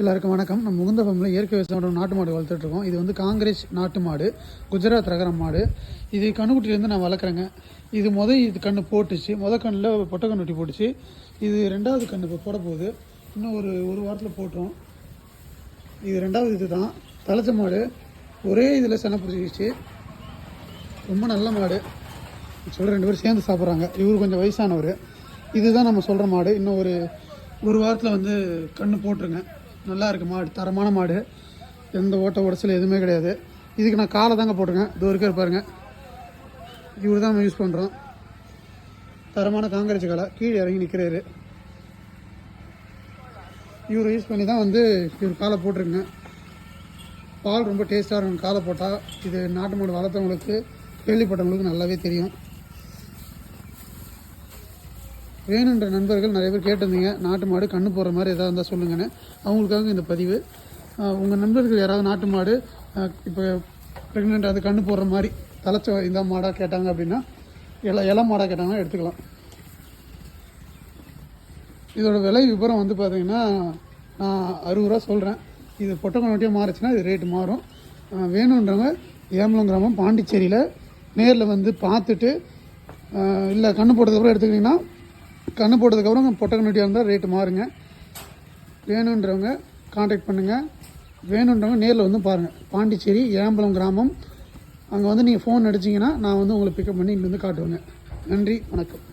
எல்லாருக்கும் வணக்கம். நம்ம முகுந்த ஃபம்மில் இயற்கை விவசாயம் நாட்டு மாடு வளர்த்துட்ருக்கோம் இது வந்து காங்கிரஸ் நாட்டு மாடு குஜராத் ரகரம் மாடு. இது கண்ணுக்குட்டிலேருந்து நான் வளர்க்குறேங்க. இது முத இது கண்ணு போட்டுச்சு. முத கண்ணில் பொட்டை கண்ணுட்டி போட்டுச்சு. இது ரெண்டாவது கண்ணு இப்போ போட போகுது. இன்னும் ஒரு ஒரு வாரத்தில் போட்டுரும். இது ரெண்டாவது இது தான் தலைச்ச மாடு. ஒரே இதில் சென பிடிச்சிக்கிச்சு. ரொம்ப நல்ல மாடு. சொல்கிற ரெண்டு பேரும் சேர்ந்து சாப்பிட்றாங்க. இவர் கொஞ்சம் வயசானவர். இதுதான் நம்ம சொல்கிற மாடு. இன்னும் ஒரு ஒரு வாரத்தில் வந்து கண்ணு போட்டுருங்க. நல்லா இருக்குது மாடு தரமான மாடு. எந்த ஓட்ட உடச்சல் எதுவுமே கிடையாது. இதுக்கு நான் காலை தாங்க போட்டிருக்கேன். இது வரைக்கும் பாருங்க. இவர் தான் நம்ம யூஸ் பண்ணுறோம் தரமான காங்கிரஸ் காலை. கீழே இறங்கி நிற்கிறாரு இவர் யூஸ் பண்ணி தான் வந்து இவர் காலை போட்டிருங்க பால் ரொம்ப டேஸ்ட்டாக இருக்கும். காலை போட்டால் இது நாட்டு மாடு வளர்த்தவங்களுக்கு கேள்விப்பட்டவங்களுக்கு நல்லாவே தெரியும். வேணுன்ற நண்பர்கள் நிறைய பேர் கேட்டிருந்தீங்க நாட்டு மாடு கண்ணு போடுற மாதிரி எதாவது இருந்தால் சொல்லுங்கன்னு. அவங்களுக்காக இந்த பதிவு. உங்கள் நண்பர்கள் யாராவது நாட்டு மாடு இப்போ ப்ரெக்னெண்ட் அது கண்ணு போடுற மாதிரி தலைச்ச இந்த மாடாக கேட்டாங்க அப்படின்னா இல இலை மாடாக கேட்டாங்கன்னா எடுத்துக்கலாம். இதோட விலை விவரம் வந்து பார்த்திங்கன்னா நான் அறுபது ரூபா சொல்கிறேன் இது பொட்டக்கொண்டியாக மாறுச்சுன்னா இது ரேட்டு மாறும். வேணுன்றவங்க ஏம்பலம் கிராமம் பாண்டிச்சேரியில் நேரில் வந்து பார்த்துட்டு இல்லை கண்ணு போட்டதுக்கப்புறம் எடுத்துக்கிட்டிங்கன்னா கண்ணு போட்டதுக்கப்புறம் பொட்டக்கன்னுட்டியாக இருந்தால் ரேட்டு மாறுங்க. வேணுன்றவங்க காண்டாக்ட் பண்ணுங்கள் வேணுன்றவங்க நேரில் வந்து பாருங்கள் பாண்டிச்சேரி ஏம்பலம் கிராமம். அங்கே வந்து நீங்கள் ஃபோன் அடிச்சிங்கன்னா நான் வந்து உங்களை பிக்கப் பண்ணி இங்கே வந்து காட்டுவேங்க. நன்றி வணக்கம்.